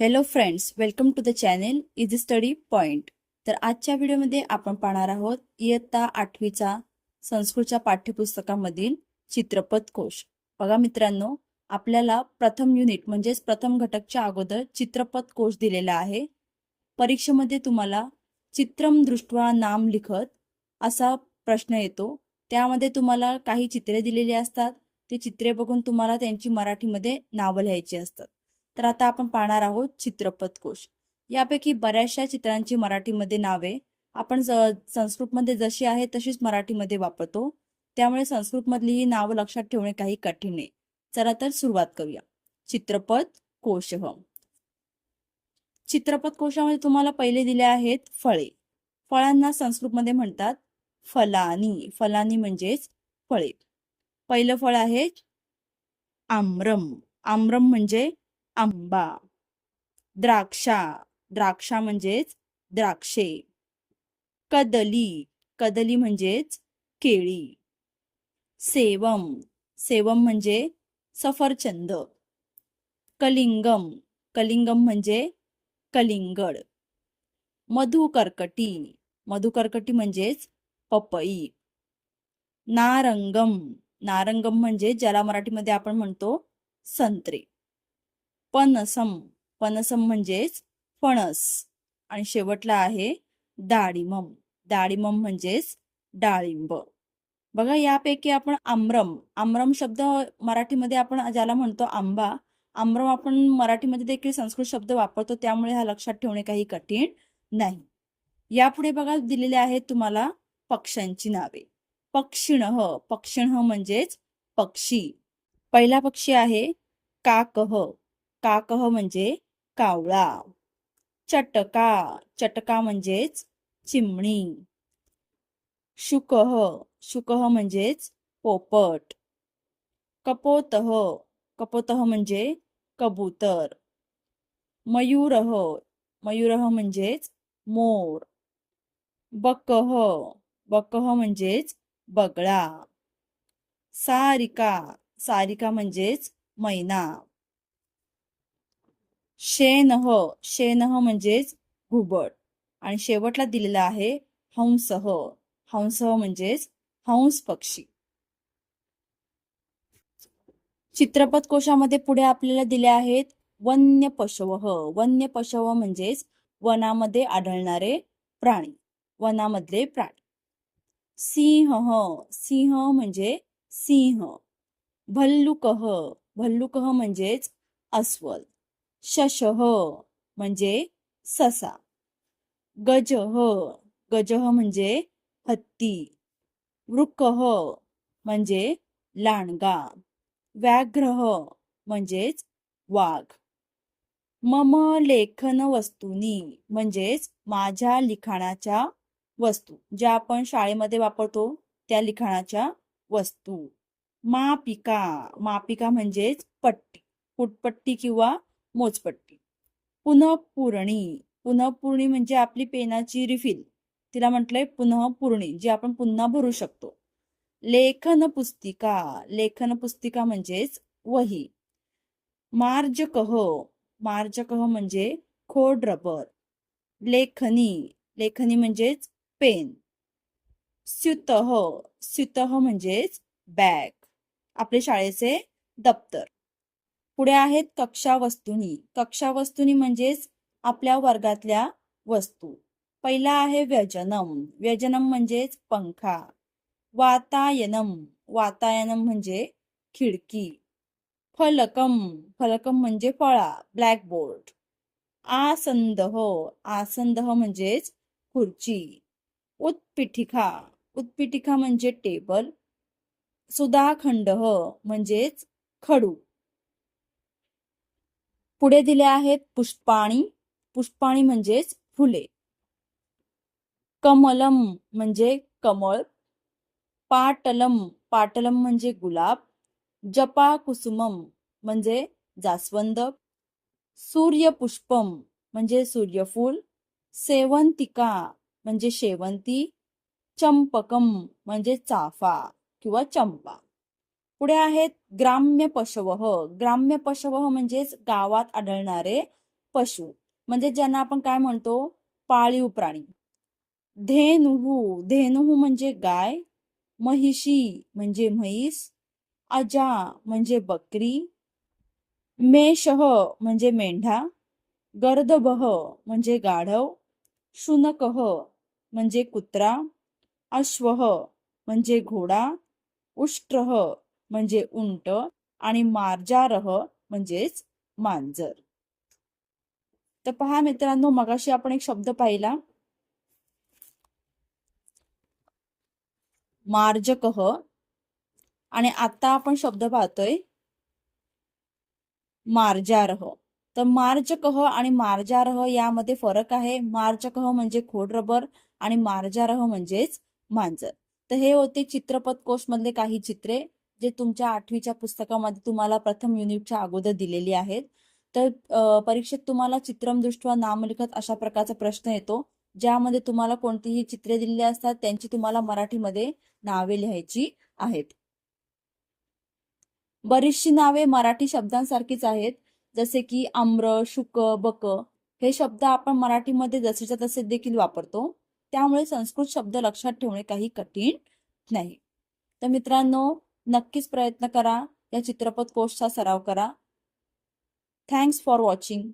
Hello friends welcome to the channel easy study point तर आजच्या व्हिडिओमध्ये आपण पाहणार आहोत इयत्ता आठवीचा संस्कृतच्या पाठ्यपुस्तकामधील चित्रपट कोश. बघा मित्रांनो आपल्याला प्रथम युनिट म्हणजेच प्रथम घटकच्या अगोदर चित्रपट कोश दिलेला आहे. परीक्षेमध्ये तुम्हाला चित्रम दृष्ट्वा नाम लिखत असा प्रश्न येतो. त्यामध्ये तुम्हाला काही चित्रे दिलेली असतात. ते चित्रे बघून तुम्हाला त्यांची मराठीमध्ये नावं लिहायची असतात. तर आता आपण पाहणार आहोत चित्रपट कोश. यापैकी बऱ्याचशा चित्रांची मराठीमध्ये नावे. आपण संस्कृतमध्ये जशी आहे तशीच मराठीमध्ये वापरतो. त्यामुळे संस्कृतमधली ही नावं लक्षात ठेवणे काही कठीण नाही. चला तर सुरुवात करूया. चित्रपट कोश चित्रपट कोशामध्ये तुम्हाला पहिले दिले आहेत फळे. फळांना संस्कृतमध्ये म्हणतात फलानी. फलानी म्हणजेच फळे. पहिलं फळ आहे आम्रम. आम्रम म्हणजे आंबा द्राक्षा द्राक्षा म्हणजेच द्राक्षे. कदली कदली म्हणजेच केळी. सेवम सेवम म्हणजे सफरचंद. कलिंगम कलिंगम म्हणजे कलिंगड. मधुकर्कटी मधुकर्कटी म्हणजेच पपई. नारंगम नारंगम म्हणजे ज्याला मराठीमध्ये आपण म्हणतो संत्रे. पनसम. पनसम म्हणजेच फणस. आणि शेवटला आहे डाळिंबम. डाळिंबम म्हणजेच डाळिंब. बघा यापैकी आपण आम्रम. आम्रम शब्द मराठीमध्ये आपण ज्याला म्हणतो आंबा आम्रम आपण मराठीमध्ये देखील संस्कृत शब्द वापरतो त्यामुळे हा लक्षात ठेवणे काही कठीण नाही. यापुढे बघा दिलेले आहेत तुम्हाला पक्ष्यांची नावे. पक्षिण. पक्षिणह म्हणजेच पक्षी. पहिला पक्षी आहे काकह काकह म्हणजे कावळा. चटका चटका म्हणजेच चिमणी. शुकह शुकह म्हणजेच पोपट. कपोतह कपोतह म्हणजे कबूतर. मयूरह मयूरह म्हणजेच मोर. बकह बकह म्हणजेच बगळा. सारिका सारिका म्हणजेच मैना. शेनह शेनह म्हणजेच घुबड. आणि शेवटला दिलेला आहे हंसह. हंसह म्हणजेच हंस पक्षी. चित्रपट कोशामध्ये पुढे आपल्याला दिले आहेत वन्य पशवह. वन्य पशव म्हणजेच वनामध्ये आढळणारे प्राणी. वनामधले प्राणी. सिंह सिंह म्हणजे सिंह. भल्लुकह. भल्लुकह म्हणजेच अस्वल. शशह हो म्हणजे ससा. गजह हो, गजह हो म्हणजे हत्ती. वृकह म्हणजे लांडगा. व्याघ्रह म्हणजेच वाघ. मम लेखन वस्तूनी म्हणजेच माझ्या लिखाणाच्या वस्तू. ज्या आपण शाळेमध्ये वापरतो त्या लिखाणाच्या वस्तू. मापिका. मापिका म्हणजेच पट्टी. फुटपट्टी किंवा मोजपट्टी. पुनःपूर्णी. पुनःपूर्णी म्हणजे आपली पेनाची रिफिल. तिला म्हटलंय पुनःपूर्णी जी आपण पुन्हा भरू शकतो. लेखन पुस्तिका. लेखन पुस्तिका म्हणजेच वही. मार्जकह मार्जकह म्हणजे खोड रबर. लेखनी. लेखनी म्हणजेच पेन. स्युतह स्युतह म्हणजेच बॅग. आपले शाळेचे दप्तर. पुढे आहेत कक्षा वस्तुनी कक्षा वस्तुनी म्हणजेच आपल्या वर्गातल्या वस्तू. पहिला आहे व्यजनम. व्यजनम म्हणजेच पंखा. वातायनम. वातायनम म्हणजे खिडकी. फलकम. फलकम म्हणजे फळा. ब्लॅकबोर्ड. आसंदह. आसंदह म्हणजेच खुर्ची. उत्पीठिका. उत्पीठिका म्हणजे टेबल. सुधाखंडह म्हणजेच खडू. पुढे दिले आहेत पुष्पाणी. पुष्पाणी म्हणजेच फुले. कमलम म्हणजे कमळ. पाटलम पाटलम म्हणजे गुलाब. जपा कुसुमम म्हणजे जास्वंद. सूर्यपुष्पम म्हणजे सूर्यफूल. सेवंतिका म्हणजे शेवंती. चंपकम म्हणजे चाफा किंवा चंपा. पुढे आहेत ग्राम्य पशवह. ग्राम्य पशवह म्हणजेच गावात आढळणारे पशु. म्हणजे ज्यांना आपण काय म्हणतो? पाळीव प्राणी. धेनुहू. धेनुहू म्हणजे गाय महिषी म्हणजे म्हैस अजा म्हणजे बकरी मेषह म्हणजे मेंढा गर्दबह म्हणजे गाढव शुनकह म्हणजे कुत्रा अश्वह म्हणजे घोडा उष्ट्रह म्हणजे उंट आणि मार्जारह म्हणजेच मांजर. तर पहा मित्रांनो मगाशी आपण एक शब्द पाहिला. मार्जकह. आणि आता आपण शब्द पाहतोय मार्जारह. तर मार्जकह आणि मार्जारह यामध्ये फरक आहे. मार्जकह म्हणजे खोड रबर आणि मार्जारह म्हणजेच मांजर. तर हे होते चित्रपट कोश मधले काही चित्रे. जे तुमच्या आठवीच्या पुस्तकामध्ये तुम्हाला प्रथम युनिटच्या अगोदर दिलेली आहेत तर परीक्षेत तुम्हाला चित्रम दृष्ट्या नामलिखत अशा प्रकारचा प्रश्न येतो ज्यामध्ये तुम्हाला कोणतीही चित्रे दिलेली असतात त्यांची तुम्हाला मराठीमध्ये नावे लिहायची आहेत. बरीचशी नावे मराठी शब्दांसारखीच आहेत जसे की आम्र शुक बक हे शब्द आपण मराठीमध्ये जसेच्या तसे देखील वापरतो त्यामुळे संस्कृत शब्द लक्षात ठेवणे काही कठीण नाही. तर मित्रांनो नक्कीच प्रयत्न करा. या चित्रपट कोर्सचा सराव करा. Thanks for watching